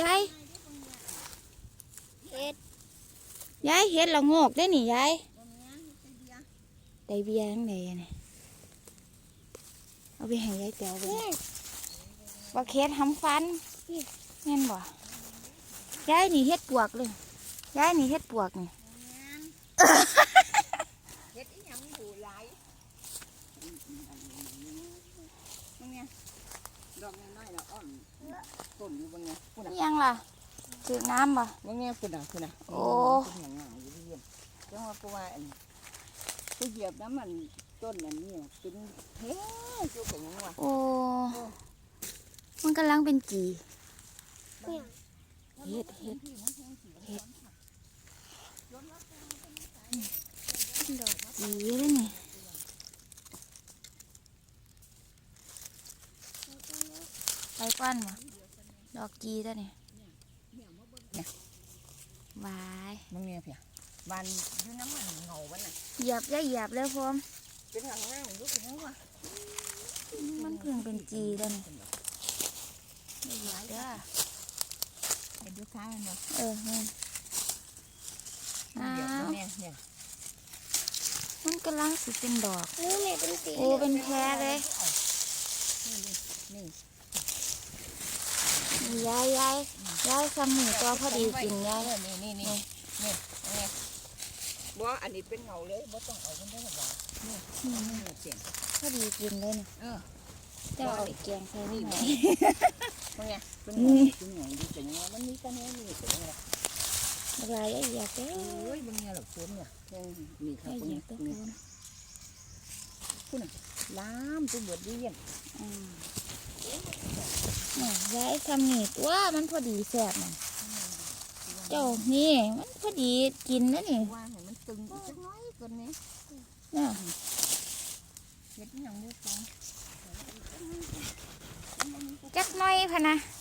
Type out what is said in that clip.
ยายเฮ็ดยายเฮ็ดละโงกได้นี่ยายได้เบียร์จังไดอะนี่เอาไปให้ยายแต๋วเบิ่งว่าเฮ็ดหำฟันแม่นบ่ยายนี่เฮ็ดปวกเลยยายนี่เฮ็ดปวกนี่ เฮ็ดอีหยังหูหลายมึงเนี่ยดอกน้อยๆแล้วอ้อม ต้นอยู่บางเนี่ยพุ่นอิน่ะหยังล่ะจืดน้ำบ่บางเนี่ยพุ่นน่ะพุ่นน่ะโอ้เป็นหยังงามอยู่ที่เยี่ยมจังว่ากูว่าอันกูเหยียบน้ำมันต้นอันนี้เป็นเฮ้ยจุกเป็นหยังวะโอ้มันกำลังเป็นจีเฮ็ดเฮ็ดเฮ็ดดอกจีเลยนี่ ไปก้อนบ่ดอกจีตัวนี่วายมึงเนี่ยเพียบานอยู่น้ำมันเงาวันน่ะเหยียบอย่าเหยียบเลยพร้อมเป็นหางงามอยู่เป็นหยังวะมันเพิ่งเป็นจีตัวนี่อย่าเหยียบเด้อเห็นดูข้างมันเนาะเออนี่เหยียบอ้าวเนี่ยเนี่ยมันกำลังสิเป็นดอกนี่แม่เป็นสีโอ้เป็นแพรเลยนี่ ยายยายยายสมือตัวพอดีกินยายนี่นี่นี่นี่นี่บ่อันนี้เป็นเหงาเลยบ่ต้องเอาคนได้หรอกนี่นี่นี่เสียงพอดีกินเลยนะเออเจ้าเอาแกงใส่นี่ไหมมึงไงเป็นเงเป็นเงดีแต่ยังไงมันมีกันแน่นี่แต่ยังไงอะไรอ้เหยียบเอโอ้ยมึงเนี่ยหลับฝนเนี่ยยังมีครัไอ้บเหยีนี่ยบตัวนี่คุณน่ะล้ามตัวเบิดดีเยี่ยมอืม ยยายทำนี่ตัวมันพอดีแซ่บมันเจ้านี่มันพอดีกินนะนี่ว่าให้มันตึงอีกจักหน้อยก่อนนี่น่ะเฮ็ดอหยังบ่ฟังจักหน้อยพะนะเ